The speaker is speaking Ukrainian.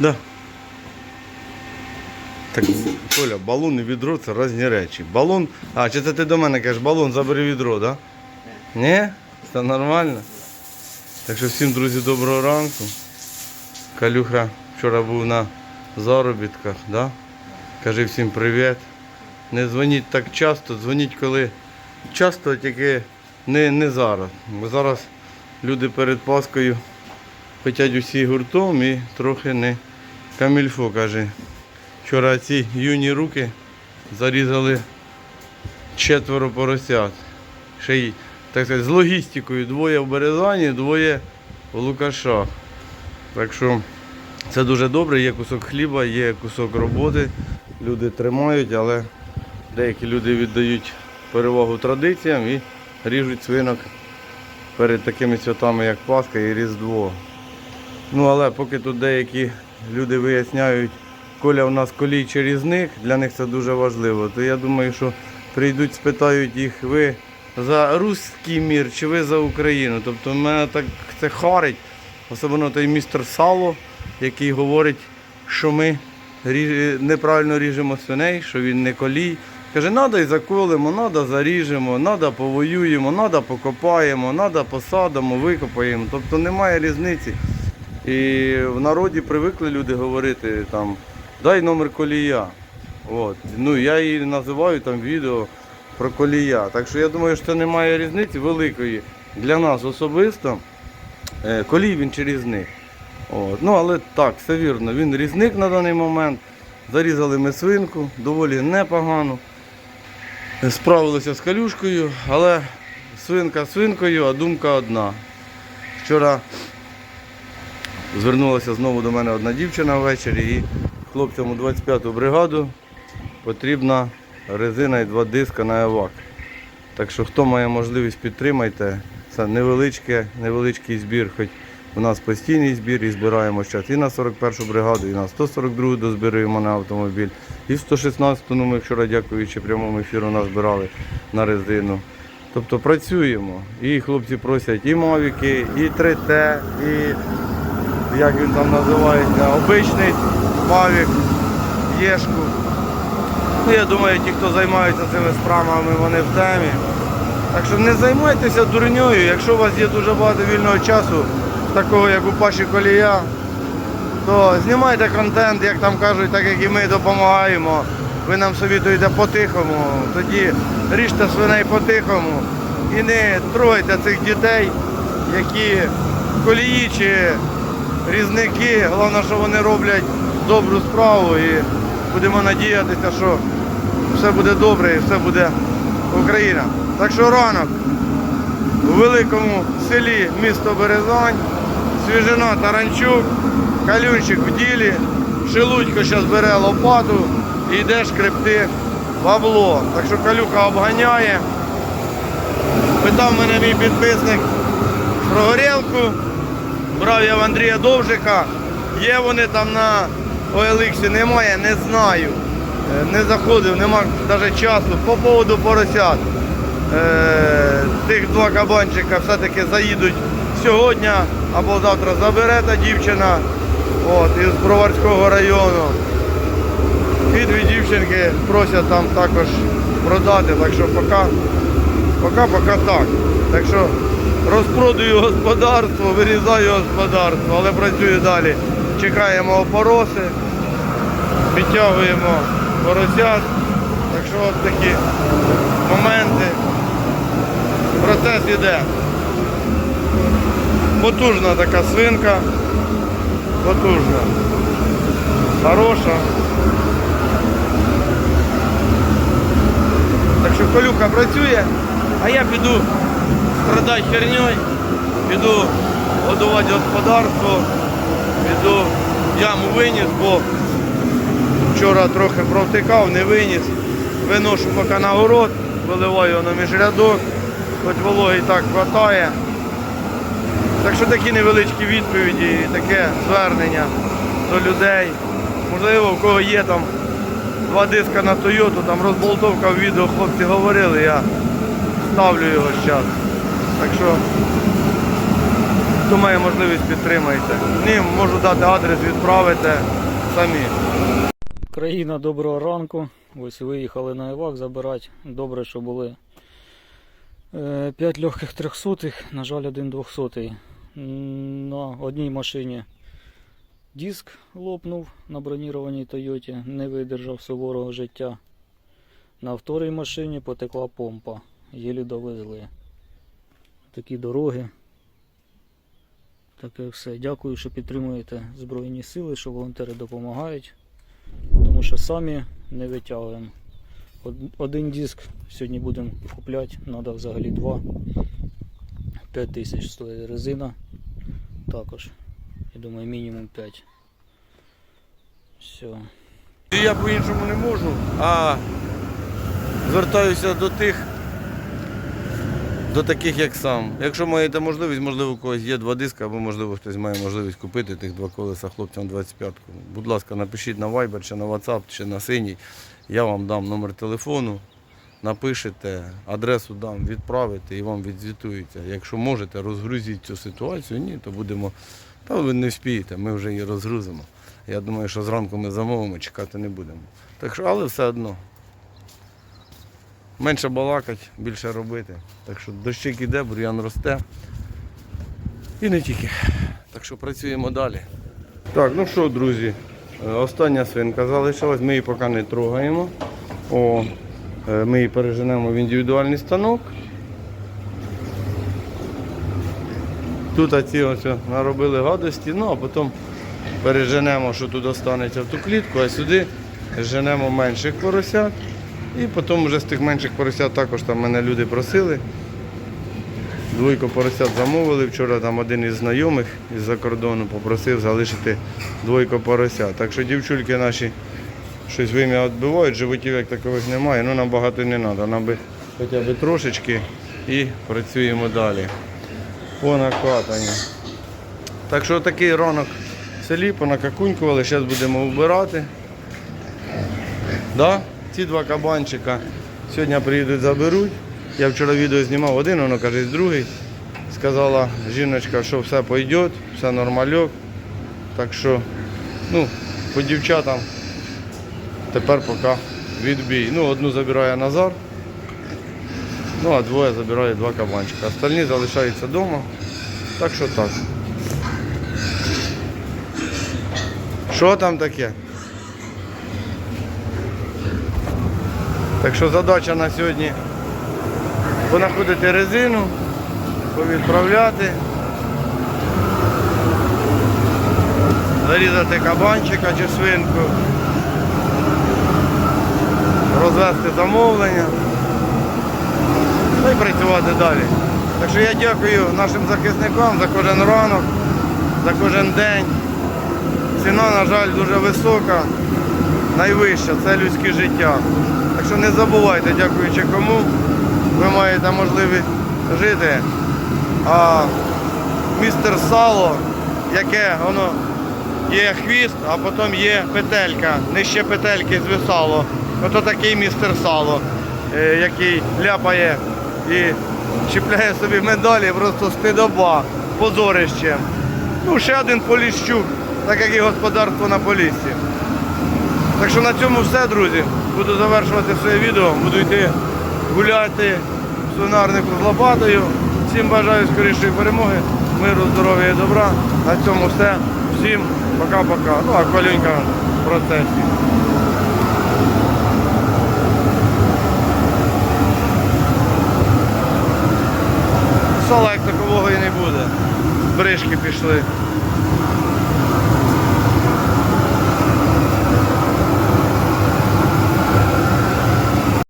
Да. Так, Коля, балон і відро це різні речі. Балон. А, чи це ти до мене кажеш, балон забери відро, так? Да? Ні? Це нормально. Так що всім, друзі, доброго ранку. Калюха вчора був на заробітках, да? Кажи всім привіт. Не дзвоніть так часто, дзвоніть коли часто, тільки не, не зараз. Бо зараз люди перед Паскою хочуть усі гуртом і трохи не камільфо, каже. Вчора ці юні руки зарізали четверо поросят. Ще й, так сказати, з логістикою. Двоє в Березані, двоє в Лукашах. Так що це дуже добре, є кусок хліба, є кусок роботи. Люди тримають, але деякі люди віддають перевагу традиціям і ріжуть свинок перед такими святами, як Пасха і Різдво. Ну але поки тут деякі люди виясняють, Коля у нас колій чи різник, для них це дуже важливо. То я думаю, що прийдуть, спитають їх, ви за руський мір чи ви за Україну. Тобто мене так це харить, особливо той містер Сало, який говорить, що ми неправильно ріжемо свиней, що він не колій. Каже, надо і заколимо, надо заріжемо, надо повоюємо, надо покопаємо, надо посадимо, викопаємо. Тобто немає різниці. І в народі привикли люди говорити там, дай номер колія. От. Ну, я її називаю там відео про колія. Так що я думаю, що немає різниці великої для нас особисто. Е, Колій він чи різник. От. Ну, але так, все вірно, він різник на даний момент. Зарізали ми свинку, доволі непогано. Справилися з калюшкою, але свинка свинкою, а думка одна. Вчора звернулася знову до мене одна дівчина ввечері і хлопцям у 25-ту бригаду потрібна резина і два диска на евак. Так що хто має можливість підтримайте. Це невеличке, невеличкий збір, хоч у нас постійний збір і збираємо зараз і на 41-ту бригаду, і на 142-ту дозбираємо на автомобіль, і в 116-ту, ну ми вчора, дякуючи прямому ефіру, назбирали на резину. Тобто працюємо. І хлопці просять і мавіки, і 3Т, і як він там називається, обичний мавік, єшку. Ну, я думаю, ті, хто займаються цими справами, вони в темі. Так що не займайтеся дурньою, якщо у вас є дуже багато вільного часу, такого як у Паші Колія, то знімайте контент, як там кажуть, так як і ми допомагаємо. Ви нам совітуєте по-тихому, тоді ріжте свиней по-тихому і не тройте цих дітей, які колії чи різники. Головне, що вони роблять добру справу і будемо надіятися, що все буде добре і все буде Україна. Так що ранок у великому селі місто Березань, свіжина Таранчук, калюнчик в ділі, Шелудько зараз бере лопату і йде шкребти бабло. Так що калюка обганяє. Питав мене мій підписник про горілку. Брав я в Андрія Довжика. Є вони там на OLX, немає, не знаю. Е, Не заходив, нема навіть часу. По поводу поросят. Е, Тих два кабанчика все-таки заїдуть сьогодні або завтра забере та дівчина от, із Броварського району. І дві дівчинки просять там також продати, так що поки, поки, поки так. Так що розпродаю господарство, вирізаю господарство, але працюю далі. Чекаємо опороси, підтягуємо поросят. Так що от такі моменти. Процес іде. Потужна така свинка. Потужна. Хороша. Так що колюка працює, а я піду страдати херньою, піду годувати господарство, піду яму виніс, бо вчора трохи провтикав, не виніс. Виношу поки на город, виливаю на міжрядок, хоч вологи так хватає. Так що такі невеличкі відповіді, таке звернення до людей. Можливо, в кого є там два диска на Тойоту, там розболтовка в відео хлопці говорили, я ставлю його зараз. Так що Хто має можливість підтримайте. Ні, можу дати адрес, відправити самі. Країна, доброго ранку. Ось виїхали на Івак забирати. Добре, що були 5 легких трьохсотих, на жаль, один двохсотий. На одній машині диск лопнув на бронірованій Тойоті, не видержав суворого життя. На вторій машині потекла помпа, єлі довезли. Такі дороги. Таке все. Дякую, що підтримуєте Збройні Сили, що волонтери допомагають тому що самі не витягуємо. Один диск сьогодні будемо купляти, треба взагалі два. 5 тисяч стоїть резина. Також. Я думаю, мінімум 5. Все. Я по-іншому не можу, а звертаюся до тих, до таких як сам. Якщо маєте можливість, можливо, у когось є два диски, або можливо хтось має можливість купити тих два колеса хлопцям 25-ку. Будь ласка, напишіть на Viber, чи на WhatsApp, чи на синій. Я вам дам номер телефону, напишете, адресу дам, відправите і вам відзвітується. Якщо можете, розгрузіть цю ситуацію, ні, то будемо. Та ви не вспієте, ми вже її розгрузимо. Я думаю, що зранку ми замовимо, чекати не будемо. Так що, але все одно. Менше балакать, більше робити. Так що дощик іде, бур'ян росте. І не тільки. Так що працюємо далі. Так, ну що, друзі, е, остання свинка залишилась, ми її поки не трогаємо. О, е, ми її переженемо в індивідуальний станок. Тут оці ось наробили гадості, ну а потім переженемо, що тут останеться в ту клітку, а сюди женемо менших поросят. І потім вже з тих менших поросят також там мене люди просили. Двойко поросят замовили. Вчора там один із знайомих із-за кордону попросив залишити двойко поросят. Так що дівчульки наші щось вим'я відбивають, животів як такових немає, ну нам багато не треба. Нам би хоча б трошечки і працюємо далі. По накатанню. Так що такий ранок в селі, понакакунькували, зараз будемо вбирати. Да? Ці два кабанчика сьогодні приїдуть, заберуть. Я вчора відео знімав один, воно каже, другий. Сказала жіночка, що все пойде, все нормальок. Так що, ну, по дівчатам тепер поки відбій. Ну, одну забирає Назар, ну а двоє забирає два кабанчика. Остальні залишаються вдома. Так що так. Що там таке? Так що задача на сьогодні понаходити резину, повідправляти, зарізати кабанчика чи свинку, розвести замовлення і працювати далі. Так що я дякую нашим захисникам за кожен ранок, за кожен день. Ціна, на жаль, дуже висока, найвища це людське життя. Так що не забувайте, дякуючи кому, ви маєте можливість жити. А містер сало, яке воно є хвіст, а потім є петелька, нижче петельки звисало. Ото такий містер сало, е, який ляпає і чіпляє собі медалі, просто стидоба, позорище. Ну, ще один Поліщук, так як і господарство на Поліссі. Так що на цьому все, друзі. Буду завершувати своє відео, буду йти гуляти в свинарнику з лопатою. Всім бажаю скорішої перемоги, миру, здоров'я і добра. На цьому все. Всім пока-пока. Ну а колюнька в процесі. Сала як такового і не буде. Бришки пішли.